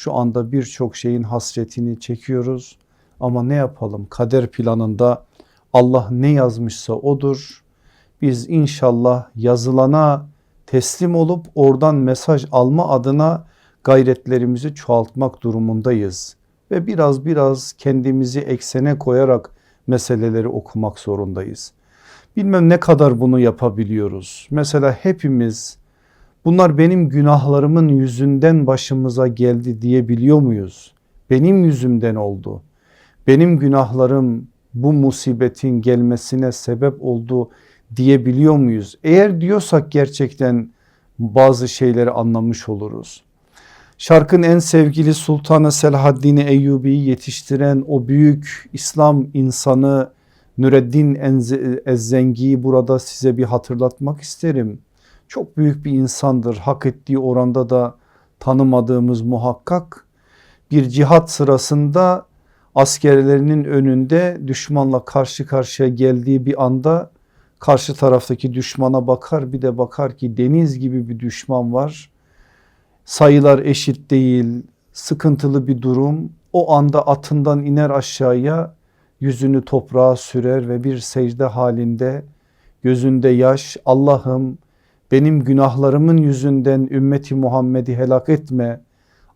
Şu anda birçok şeyin hasretini çekiyoruz ama ne yapalım kader planında Allah ne yazmışsa odur. Biz inşallah yazılana teslim olup oradan mesaj alma adına gayretlerimizi çoğaltmak durumundayız. Ve biraz biraz kendimizi eksene koyarak meseleleri okumak zorundayız. Bilmem ne kadar bunu yapabiliyoruz. Mesela hepimiz bunlar benim günahlarımın yüzünden başımıza geldi diyebiliyor muyuz? Benim yüzümden oldu. Benim günahlarım bu musibetin gelmesine sebep oldu diyebiliyor muyuz? Eğer diyorsak gerçekten bazı şeyleri anlamış oluruz. Şarkın en sevgili Sultanı Selahaddin Eyyubi'yi yetiştiren o büyük İslam insanı Nureddin Enze- Ezzengi'yi burada size bir hatırlatmak isterim. Çok büyük bir insandır. Hak ettiği oranda da tanımadığımız muhakkak. Bir cihat sırasında askerlerinin önünde düşmanla karşı karşıya geldiği bir anda karşı taraftaki düşmana bakar bir de bakar ki deniz gibi bir düşman var. Sayılar eşit değil, sıkıntılı bir durum. O anda atından iner aşağıya, yüzünü toprağa sürer ve bir secde halinde gözünde yaş Allah'ım benim günahlarımın yüzünden ümmeti Muhammed'i helak etme.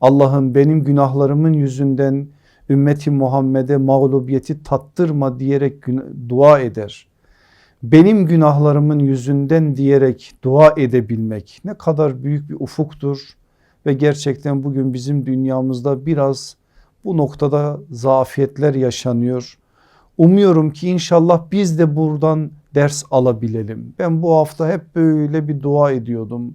Allah'ım benim günahlarımın yüzünden ümmeti Muhammed'e mağlubiyeti tattırma diyerek dua eder. Benim günahlarımın yüzünden diyerek dua edebilmek ne kadar büyük bir ufuktur ve gerçekten bugün bizim dünyamızda biraz bu noktada zafiyetler yaşanıyor. Umuyorum ki inşallah biz de buradan ders alabilelim. Ben bu hafta hep böyle bir dua ediyordum.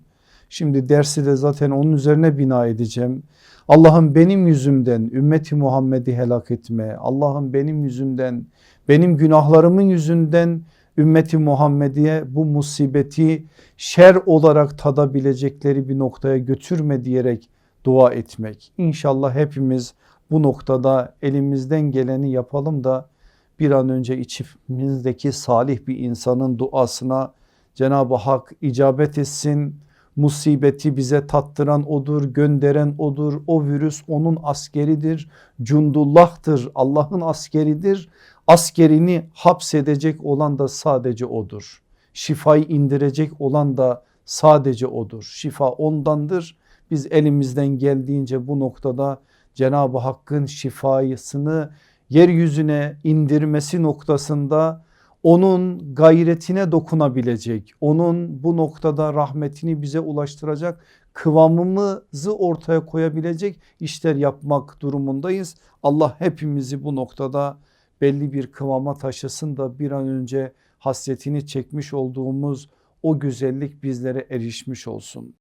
Şimdi dersi de zaten onun üzerine bina edeceğim. Allah'ım benim yüzümden ümmeti Muhammed'i helak etme. Allah'ım benim yüzümden, benim günahlarımın yüzünden ümmeti Muhammed'e bu musibeti şer olarak tadabilecekleri bir noktaya götürme diyerek dua etmek. İnşallah hepimiz bu noktada elimizden geleni yapalım da bir an önce içimizdeki salih bir insanın duasına Cenab-ı Hak icabet etsin. Musibeti bize tattıran odur, gönderen odur. O virüs onun askeridir. Cundullah'tır, Allah'ın askeridir. Askerini hapsedecek olan da sadece odur. Şifayı indirecek olan da sadece odur. Şifa ondandır. Biz elimizden geldiğince bu noktada Cenab-ı Hakk'ın şifasını yeryüzüne indirmesi noktasında onun gayretine dokunabilecek, onun bu noktada rahmetini bize ulaştıracak kıvamımızı ortaya koyabilecek işler yapmak durumundayız. Allah hepimizi bu noktada belli bir kıvama taşısın da bir an önce hasretini çekmiş olduğumuz o güzellik bizlere erişmiş olsun.